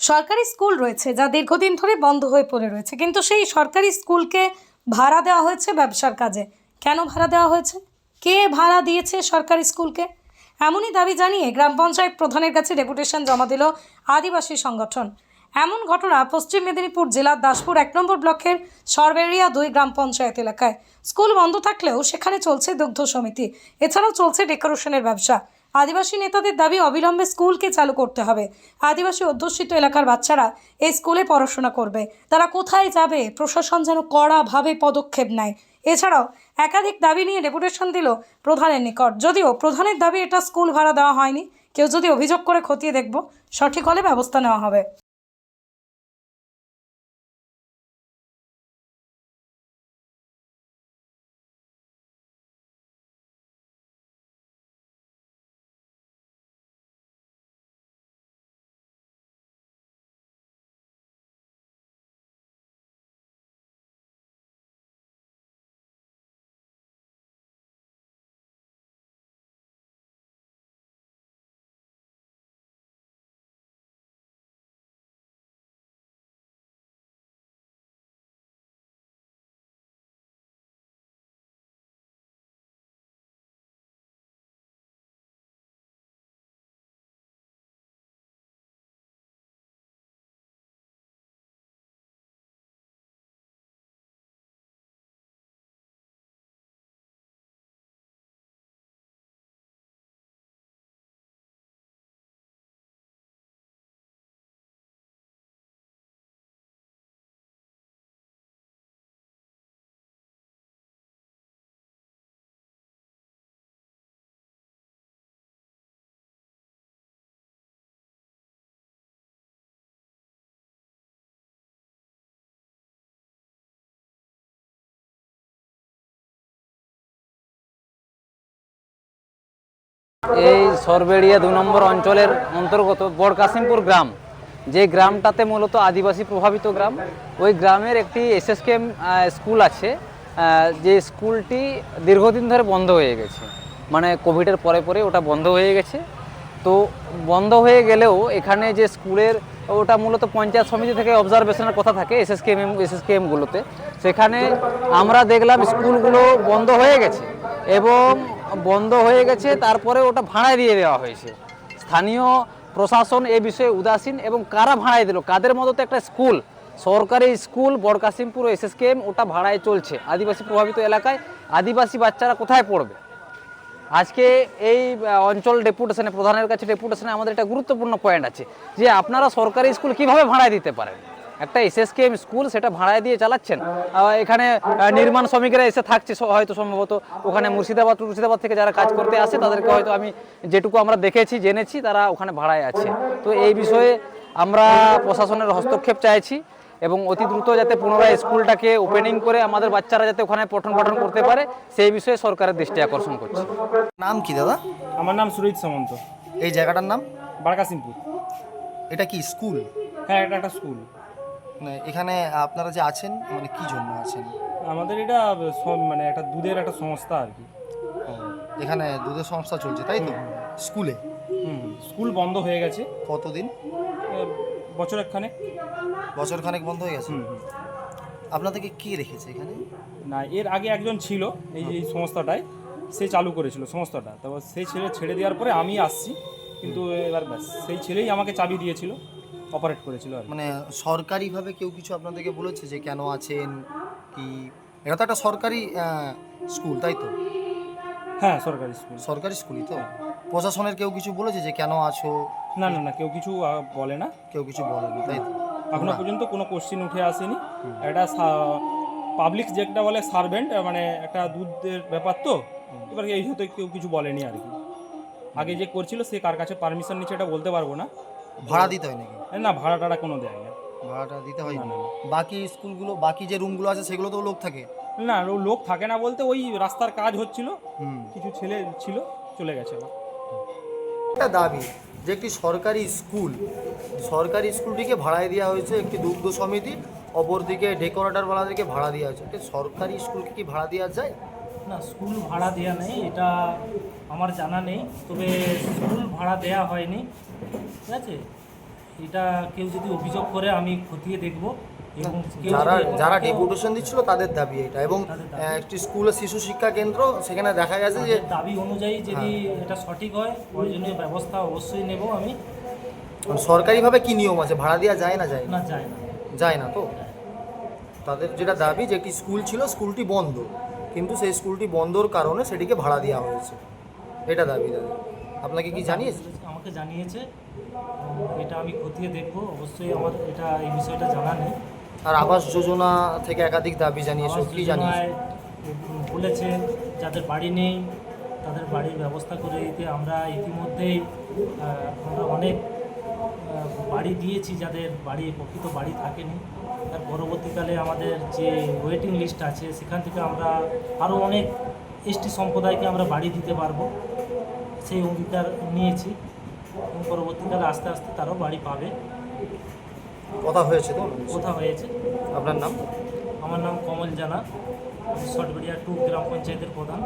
সরকারি স্কুল রয়েছে যা দীর্ঘদিন ধরে বন্ধ হয়ে পড়ে রয়েছে, কিন্তু সেই সরকারি স্কুলকে ভাড়া দেওয়া হয়েছে ব্যবসার কাজে। কেন ভাড়া দেওয়া হয়েছে? কে ভাড়া দিয়েছে সরকারি স্কুলকে? এমনই দাবি জানিয়ে গ্রাম পঞ্চায়েত প্রধানের কাছে ডেপুটেশন জমা দিল আদিবাসী সংগঠন। এমন ঘটনা পশ্চিম মেদিনীপুর জেলার দাসপুর এক নম্বর ব্লকের সরবেরিয়া দুই গ্রাম পঞ্চায়েত এলাকায়। স্কুল বন্ধ থাকলেও সেখানে চলছে দুগ্ধ সমিতি। এছাড়াও চলছে ডেকোরেশনের ব্যবসা। আদিবাসী নেতাদের দাবি অবিলম্বে স্কুলকে চালু করতে হবে। আদিবাসী অধ্যুষিত এলাকার বাচ্চারা এই স্কুলে পড়াশোনা করবে। তারা কোথায় যাবে? প্রশাসন যেন কড়াভাবে পদক্ষেপ নেয়। এছাড়াও একাধিক দাবি নিয়ে ডেপুটেশন দিল প্রধানের নিকট। যদিও প্রধানের দাবি এটা স্কুল ভাড়া দেওয়া হয়নি। কেউ যদি অভিযোগ করে খতিয়ে দেখব, সঠিক হলে ব্যবস্থা নেওয়া হবে। এই সরবেড়িয়া দু নম্বর অঞ্চলের অন্তর্গত বড়কাশিমপুর গ্রাম। যে গ্রামটাতে মূলত আদিবাসী প্রভাবিত গ্রাম, ওই গ্রামের একটি এসএসকেএম স্কুল আছে। যে স্কুলটি দীর্ঘদিন ধরে বন্ধ হয়ে গেছে। মানে কোভিডের পরে পরে ওটা বন্ধ হয়ে গেছে। তো বন্ধ হয়ে গেলেও এখানে যে স্কুলের, ওটা মূলত পঞ্চায়েত সমিতি থেকে অবজারভেশনের কথা থাকে এসএসকেএম এসএসকেএমগুলোতে সেখানে আমরা দেখলাম স্কুলগুলো বন্ধ হয়ে গেছে এবং বন্ধ হয়ে গেছে, তারপরে ওটা ভাড়ায় দিয়ে দেওয়া হয়েছে। স্থানীয় প্রশাসন এ বিষয়ে উদাসীন এবং কারা ভাড়ায় দিল? কাদের মতো তো একটা স্কুল? সরকারি স্কুল বড়কাসিমপুর এসএসকেএম, ওটা ভাড়ায় চলছে। আদিবাসী প্রভাবিত এলাকায় আদিবাসী বাচ্চারা কোথায় পড়বে? আজকে এই অঞ্চল ডেপুটেশনে প্রধানের কাছে ডেপুটেশনে আমাদের একটা গুরুত্বপূর্ণ পয়েন্ট আছে যে আপনারা সরকারি স্কুল কীভাবে ভাড়ায় দিতে পারেন? একটা এসএসকেএম স্কুল সেটা ভাড়ায় দিয়ে চালাচ্ছেন। এখানে নির্মাণ শ্রমিকেরা এসে থাকছে হয়তো সম্ভবত ওখানে মুর্শিদাবাদ মুর্শিদাবাদ থেকে যারা কাজ করতে আসে তাদেরকে হয়তো আমি যেটুকু আমরা দেখেছি জেনেছি তারা ওখানে ভাড়ায় আছে। তো এই বিষয়ে আমরা প্রশাসনের হস্তক্ষেপ চাইছি এবং অতি দ্রুত যাতে পুনরায় স্কুলটাকে ওপেনিং করে আমাদের বাচ্চারা যাতে ওখানে পঠন পাঠন করতে পারে সেই বিষয়ে সরকারের দৃষ্টি আকর্ষণ করছে। নাম কি দাদা? আমার নাম সুরজিৎ সামন্ত। এই জায়গাটার নাম? বারকাসিমপুর। এটা কি স্কুল হ্যাঁ এটা একটা স্কুল এখানে আপনারা যে আছেন মানে কি জন্য আছেন? আমাদের এটা মানে একটা দুধের একটা সংস্থা আর কি। ও, এখানে দুধের সংস্থা চলছে তাই তো? স্কুলে? হুম স্কুল বন্ধ হয়ে গেছে। কতদিন? এ, বছর একখানে বছর খানেক বন্ধ হয়ে গেছে? হুম হুম। আপনাদেরকে কে রেখেছে এখানে? না এর আগে একজন ছিল এই যে এই সংস্থাটায়। সে চালু করেছিল সংস্থাটা। তারপর সেই ছেলে ছেড়ে দেওয়ার পরে আমি আসছি। কিন্তু এবার ব্যাস সেই ছেলেই আমাকে চাবি দিয়েছিল। অপারেট করেছিল আর কি। মানে সরকারিভাবে কেউ কিছু আপনাদেরকে বলেছে যে কেন আছেন কি? এটা তো একটা সরকারি আহ, স্কুল তাই তো? হ্যাঁ সরকারি স্কুল। সরকারি স্কুলই তো? প্রশাসনের কেউ কিছু বলেছে যে কেন আছো? না না না কেউ কিছু আহ, বলে না। কেউ কিছু বলেনি তাই তো? এখনও পর্যন্ত কোনো কোশ্চিন উঠে আসেনি। একটা পাবলিক যেটা বলে সার্ভেন্ট মানে একটা দুধের ব্যাপার তো এবার এই হয়তো কেউ কিছু বলেনি আর কি। আগে যে করছিল সে কার কাছে পারমিশন নিচ্ছে এটা বলতে পারব না। ভাড়া দিতে হয় নাকি? না ভাড়া টাড়া কোনো দেয় না। ভাড়াটা দিতে হয় না, বাকি স্কুলগুলো বাকি যে রুমগুলো আছে সেগুলোতেও লোক থাকে? না লোক থাকে না বলতে ওই রাস্তার কাজ হচ্ছিল। কিছু ছেলে ছিল চলে গেছে আবার একটা দাবি যে একটি সরকারি স্কুল সরকারি স্কুলটিকে ভাড়ায় দেওয়া হয়েছে একটি দুগ্ধ সমিতি অপরদিকে ডেকোরেটরওয়ালাদেরকে ভাড়া দেওয়া হয়েছে। একটি সরকারি স্কুলকে কি ভাড়া দেওয়া যায়? না স্কুল ভাড়া দেওয়া নেই এটা আমার জানা নেই। তবে স্কুল ভাড়া দেওয়া হয়নি। ঠিক আছে? এটা কেউ যদি অভিযোগ করে আমি খতিয়ে দেখব এবং যারা যারা ডেপুটেশন দিচ্ছিল তাদের দাবি এটা এবং একটি স্কুল শিশু শিক্ষা কেন্দ্র সেখানে দেখা গেছে যে দাবি অনুযায়ী যদি হ্যাঁ। এটা সঠিক হয় প্রয়োজনীয় ব্যবস্থা অবশ্যই নেব আমি। সরকারিভাবে কি নিয়ম আছে? ভাড়া দেওয়া যায় না যায় না? যায় না। যায় না তো? তাদের যেটা দাবি যে একটি স্কুল ছিল স্কুলটি বন্ধ। কিন্তু সেই স্কুলটি বন্ধর কারণে সেটিকে ভাড়া দেওয়া হয়েছে। এটা দাবি দাদা আপনাকে কি জানিয়েছে? আমাকে জানিয়েছে। এটা আমি খতিয়ে দেখব। অবশ্যই আমার এটা এই বিষয়টা জানা নেই। আর আবাস যোজনা থেকে একাধিক দাবি জানিয়েছে কি জানিয়েছে? বলেছে যাদের বাড়ি নেই তাদের বাড়ির ব্যবস্থা করে দিতে আমরা ইতিমধ্যেই আমরা অনেক বাড়ি দিয়েছি যাদের বাড়ি প্রকৃত বাড়ি থাকেনি। তার পরবর্তীকালে আমাদের যে ওয়েটিং লিস্ট আছে সেখান থেকে আমরা আরও অনেক এসটি সম্প্রদায়কে আমরা বাড়ি দিতে পারব। সেই অঙ্গীকার নিয়েছি। এবং পরবর্তীকালে আস্তে আস্তে তারাও বাড়ি পাবে। কথা হয়েছে তো কথা হয়েছে? আপনার নাম? আমার নাম কমল জানা। সটবেড়িয়া টু গ্রাম পঞ্চায়েতের প্রধান।